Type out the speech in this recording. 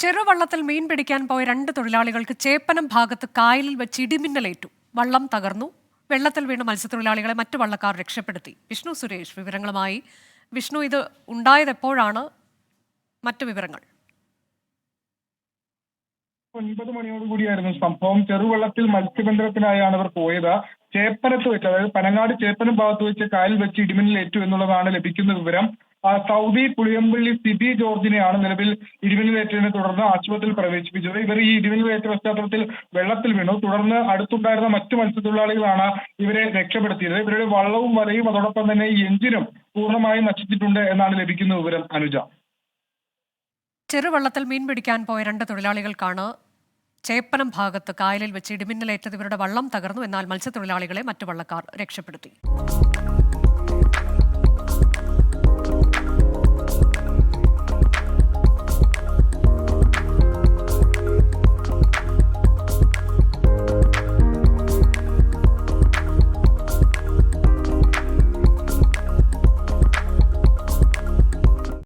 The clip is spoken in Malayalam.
ചെറുവള്ളത്തിൽ മീൻ പിടിക്കാൻ പോയ രണ്ട് തൊഴിലാളികൾക്ക് ചേപ്പനം ഭാഗത്ത് കായലിൽ വെച്ച് ഇടിമിന്നലേറ്റു. വള്ളം തകർന്നു. വെള്ളത്തിൽ വീണ മത്സ്യത്തൊഴിലാളികളെ മറ്റു വള്ളക്കാർ രക്ഷപ്പെടുത്തി. വിഷ്ണു സുരേഷ് വിവരങ്ങളുമായി. വിഷ്ണു ഇത് ഉണ്ടായത് എപ്പോഴാണ് മറ്റു വിവരങ്ങൾ. ഒൻപത് മണിയോടുകൂടിയായിരുന്നു സംഭവം. ചെറുവള്ളത്തിൽ മത്സ്യബന്ധനത്തിനായാണ് അവർ പോയത്. ചേപ്പനത്ത് വെച്ച് അതായത് പനങ്ങാട് ചേപ്പനം ഭാഗത്ത് വെച്ച് കായൽ വെച്ച് ഇടിമിന്നലേറ്റു എന്നുള്ളതാണ് ലഭിക്കുന്ന വിവരം. സൗദി പുളിയമ്പള്ളി സിബി ജോർജിനെയാണ് നിലവിൽ ഇടിമിന്നലേറ്റതിനെ തുടർന്ന് ആശുപത്രിയിൽ പ്രവേശിപ്പിച്ചത്. ഇവർ ഈ ഇടിമിന്നലേറ്റ പശ്ചാത്തലത്തിൽ വെള്ളത്തിൽ വീണു. തുടർന്ന് അടുത്തുണ്ടായിരുന്ന മറ്റു മത്സ്യത്തൊഴിലാളികളാണ് ഇവരെ രക്ഷപ്പെടുത്തിയത്. ഇവരുടെ വള്ളവും വലയും അതോടൊപ്പം തന്നെ ഈ എഞ്ചിനും പൂർണമായും നശിച്ചിട്ടുണ്ട് എന്നാണ് ലഭിക്കുന്ന വിവരം അനുജ. ചെറുവള്ളത്തിൽ മീൻ പിടിക്കാൻ പോയ രണ്ട് തൊഴിലാളികൾക്കാണ് ചേപ്പനം ഭാഗത്ത് കായലിൽ വെച്ച് ഇടിമിന്നലേറ്റത്. ഇവരുടെ വള്ളം തകർന്നു. എന്നാൽ മത്സ്യത്തൊഴിലാളികളെ മറ്റു വള്ളക്കാർ രക്ഷപ്പെടുത്തി.